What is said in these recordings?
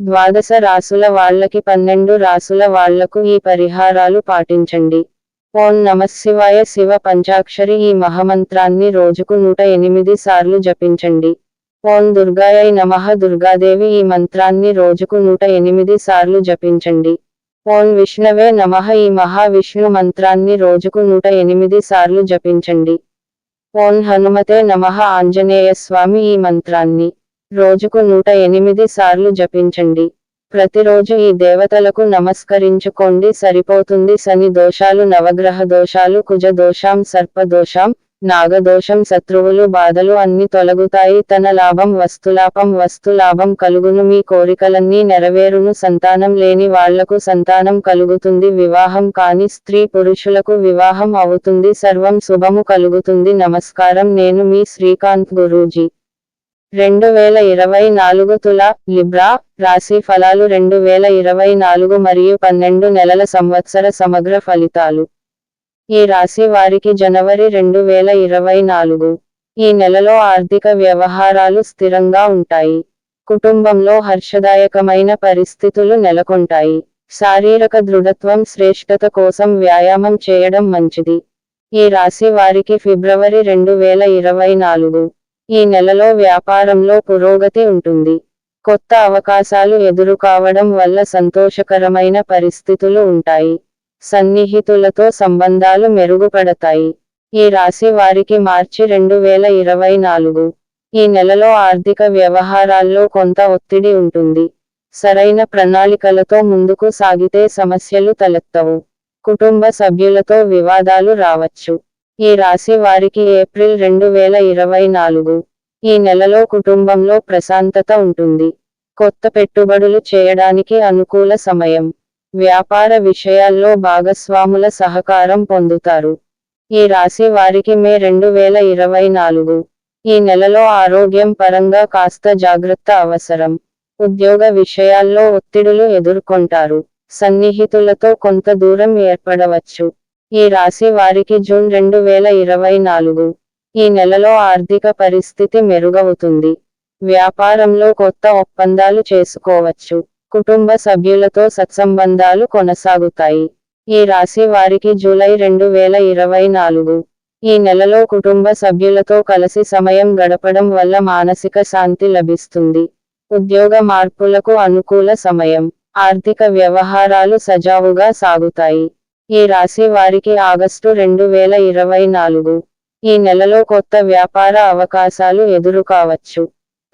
ద్వాదశ రాసుల వాళ్ళకి పన్నెండు రాసుల వాళ్ళకు ఈ పరిహారాలు పాటించండి. ఓం నమశివాయ శివ పంచాక్షరి ఈ మహమంత్రాన్ని రోజుకు నూట ఎనిమిది సార్లు జపించండి. ఓం దుర్గాయై నమః దుర్గాదేవి ఈ మంత్రాన్ని రోజుకు నూట ఎనిమిది సార్లు జపించండి. ఓం విష్ణవే నమః ఈ మహావిష్ణు మంత్రాన్ని రోజుకు నూట ఎనిమిది సార్లు జపించండి. ఓం హనుమతే నమః ఆంజనేయ స్వామి ఈ మంత్రాన్ని. రోజుకు నూట ఎనిమిది సార్లు జపించండి. ప్రతిరోజు ఈ దేవతలకు నమస్కరించుకోండి. సరిపోతుంది శని దోషాలు నవగ్రహ దోషాలు కుజ దోషాం సర్ప దోషాం నాగదోషం శత్రువులు బాధలు అన్ని తొలగుతాయి. తన లాభం వస్తులాభం వస్తులాభం కలుగును. మీ కోరికలన్నీ నెరవేరును. సంతానం లేని వాళ్ళకు సంతానం కలుగుతుంది. వివాహం కాని స్త్రీ పురుషులకు వివాహం అవుతుంది. సర్వం శుభము కలుగుతుంది. నమస్కారం. నేను మీ శ్రీకాంత్ గురూజీ. రెండు వేల ఇరవై నాలుగు తుల లిబ్రా రాశి ఫలాలు రెండు వేల ఇరవై నాలుగు మరియు పన్నెండు నెలల సంవత్సర సమగ్ర ఫలితాలు. ఈ రాశి వారికి జనవరి రెండు వేల ఇరవై నాలుగు. ఈ నెలలో ఆర్థిక వ్యవహారాలు స్థిరంగా ఉంటాయి. కుటుంబంలో హర్షదాయకమైన పరిస్థితులు నెలకొంటాయి. శారీరక దృఢత్వం శ్రేష్టత కోసం వ్యాయామం చేయడం మంచిది. ఈ రాశి వారికి ఫిబ్రవరి రెండు వేల ఇరవై నాలుగు. ఈ నెలలో వ్యాపారంలో పురోగతి ఉంటుంది. కొత్త అవకాశాలు ఎదురు కావడం వల్ల సంతోషకరమైన పరిస్థితులు ఉంటాయి. సన్నిహితులతో సంబంధాలు మెరుగుపడతాయి. ఈ రాశి వారికి మార్చి రెండు వేల ఇరవై నాలుగు. ఈ నెలలో ఆర్థిక వ్యవహారాల్లో కొంత ఒత్తిడి ఉంటుంది. సరైన ప్రణాళికలతో ముందుకు సాగితే సమస్యలు తలెత్తవు. కుటుంబ సభ్యులతో వివాదాలు రావచ్చు. ఈ రాశి వారికి ఏప్రిల్ రెండు వేల ఇరవై నాలుగు. ఈ నెలలో కుటుంబంలో ప్రశాంతత ఉంటుంది. కొత్త పెట్టుబడులు చేయడానికి అనుకూల సమయం. వ్యాపార విషయాల్లో భాగస్వాముల సహకారం పొందుతారు. ఈ రాశి వారికి మే రెండు వేల ఇరవై నాలుగు. ఈ నెలలో ఆరోగ్యం పరంగా కాస్త జాగ్రత్త అవసరం. ఉద్యోగ విషయాల్లో ఒత్తిడులు ఎదుర్కొంటారు. సన్నిహితులతో కొంత దూరం ఏర్పడవచ్చు. ఈ రాశి వారికి జూన్ రెండు వేల ఇరవై నాలుగు. ఈ నెలలో ఆర్థిక పరిస్థితి మెరుగవుతుంది. వ్యాపారంలో కొత్త ఒప్పందాలు చేసుకోవచ్చు. కుటుంబ సభ్యులతో సత్సంబంధాలు కొనసాగుతాయి. ఈ రాశి వారికి జూలై రెండు వేల ఇరవై నాలుగు. ఈ నెలలో కుటుంబ సభ్యులతో కలిసి సమయం గడపడం వల్ల మానసిక శాంతి లభిస్తుంది. ఉద్యోగ మార్పులకు అనుకూల సమయం. ఆర్థిక వ్యవహారాలు సజావుగా సాగుతాయి. ఈ రాశి వారికి ఆగస్టు రెండు వేల ఇరవై నాలుగు. ఈ నెలలో కొత్త వ్యాపార అవకాశాలు ఎదురు కావచ్చు.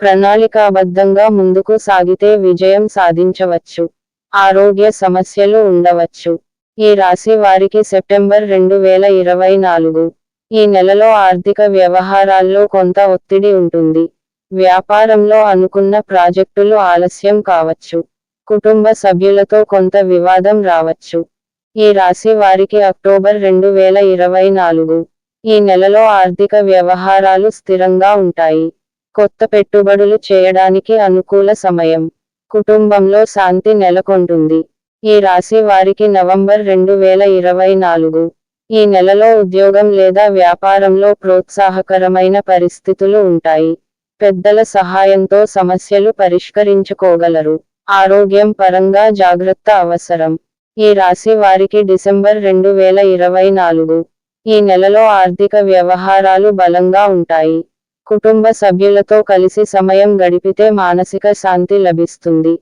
ప్రణాళికాబద్ధంగా ముందుకు సాగితే విజయం సాధించవచ్చు. ఆరోగ్య సమస్యలు ఉండవచ్చు. ఈ రాశి వారికి సెప్టెంబర్ రెండు వేల ఇరవై నాలుగు. ఈ నెలలో ఆర్థిక వ్యవహారాల్లో కొంత ఒత్తిడి ఉంటుంది. వ్యాపారంలో అనుకున్న ప్రాజెక్టులు ఆలస్యం కావచ్చు. కుటుంబ సభ్యులతో కొంత వివాదం రావచ్చు. ఈ రాశి వారికి అక్టోబర్ రెండు వేల ఇరవై నాలుగు. ఈ నెలలో ఆర్థిక వ్యవహారాలు స్థిరంగా ఉంటాయి. కొత్త పెట్టుబడులు చేయడానికి అనుకూల సమయం. కుటుంబంలో శాంతి నెలకొంటుంది. ఈ రాశి వారికి నవంబర్ రెండు వేల ఇరవై నాలుగు. ఈ నెలలో ఉద్యోగం లేదా వ్యాపారంలో ప్రోత్సాహకరమైన పరిస్థితులు ఉంటాయి. పెద్దల సహాయంతో సమస్యలు పరిష్కరించుకోగలరు. ఆరోగ్యం పరంగా జాగ్రత్త అవసరం. ఈ రాశి వారికి డిసెంబర్ రెండు వేల ఇరవై నాలుగు. ఈ నెలలో ఆర్థిక వ్యవహారాలు బలంగా ఉంటాయి. కుటుంబ సభ్యులతో కలిసి సమయం గడిపితే మానసిక శాంతి లభిస్తుంది.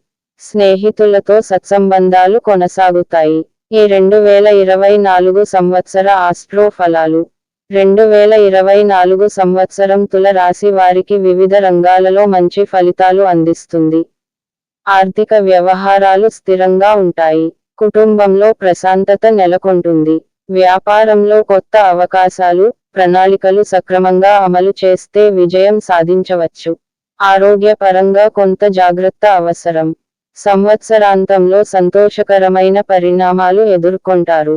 స్నేహితులతో సత్సంబంధాలు కొనసాగుతాయి. ఈ రెండు వేల ఇరవై నాలుగు సంవత్సర ఆస్ట్రో ఫలాలు. రెండు వేల ఇరవై నాలుగు సంవత్సరం తుల రాశి వారికి వివిధ రంగాలలో మంచి ఫలితాలు అందిస్తుంది. ఆర్థిక వ్యవహారాలు స్థిరంగా ఉంటాయి. కుటుంబంలో ప్రశాంతత నెలకొంటుంది. వ్యాపారంలో కొత్త అవకాశాలు ప్రణాళికలు సక్రమంగా అమలు చేస్తే విజయం సాధించవచ్చు. ఆరోగ్యపరంగా కొంత జాగ్రత్త అవసరం. సంవత్సరాంతంలో సంతోషకరమైన పరిణామాలు ఎదుర్కొంటారు.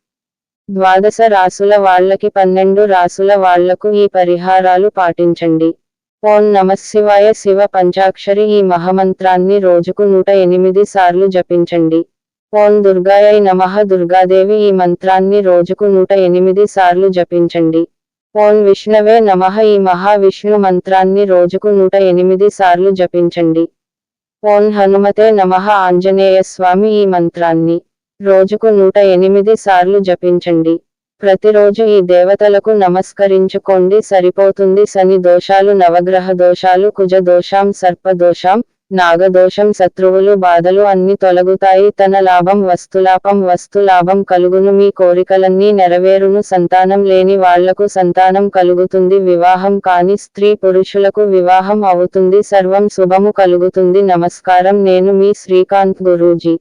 ద్వాదశ రాసుల వాళ్ళకి పన్నెండు రాసుల వాళ్ళకు ఈ పరిహారాలు పాటించండి. ఓం నమశివాయ శివ పంచాక్షరి ఈ మహమంత్రాన్ని రోజుకు నూట ఎనిమిది సార్లు జపించండి. ఓం దుర్గాయై నమః దుర్గాదేవి ఈ మంత్రాన్ని రోజుకు నూట ఎనిమిది సార్లు జపించండి. ఓం విష్ణవే నమః ఈ మహావిష్ణు మంత్రాన్ని రోజుకు నూట ఎనిమిది సార్లు జపించండి. ఓం హనుమతే నమః ఆంజనేయ స్వామి ఈ మంత్రాన్ని. రోజుకు నూట ఎనిమిది సార్లు జపించండి. ప్రతిరోజు ఈ దేవతలకు నమస్కరించుకోండి. సరిపోతుంది శని దోషాలు నవగ్రహ దోషాలు కుజ దోషాం సర్ప దోషాం నాగదోషం శత్రువులు బాధలు అన్ని తొలగుతాయి. తన లాభం వస్తులాభం వస్తులాభం కలుగును. మీ కోరికలన్నీ నెరవేరును. సంతానం లేని వాళ్ళకు సంతానం కలుగుతుంది. వివాహం కాని స్త్రీ పురుషులకు వివాహం అవుతుంది. సర్వం శుభము కలుగుతుంది. నమస్కారం. నేను మీ శ్రీకాంత్ గురూజీ.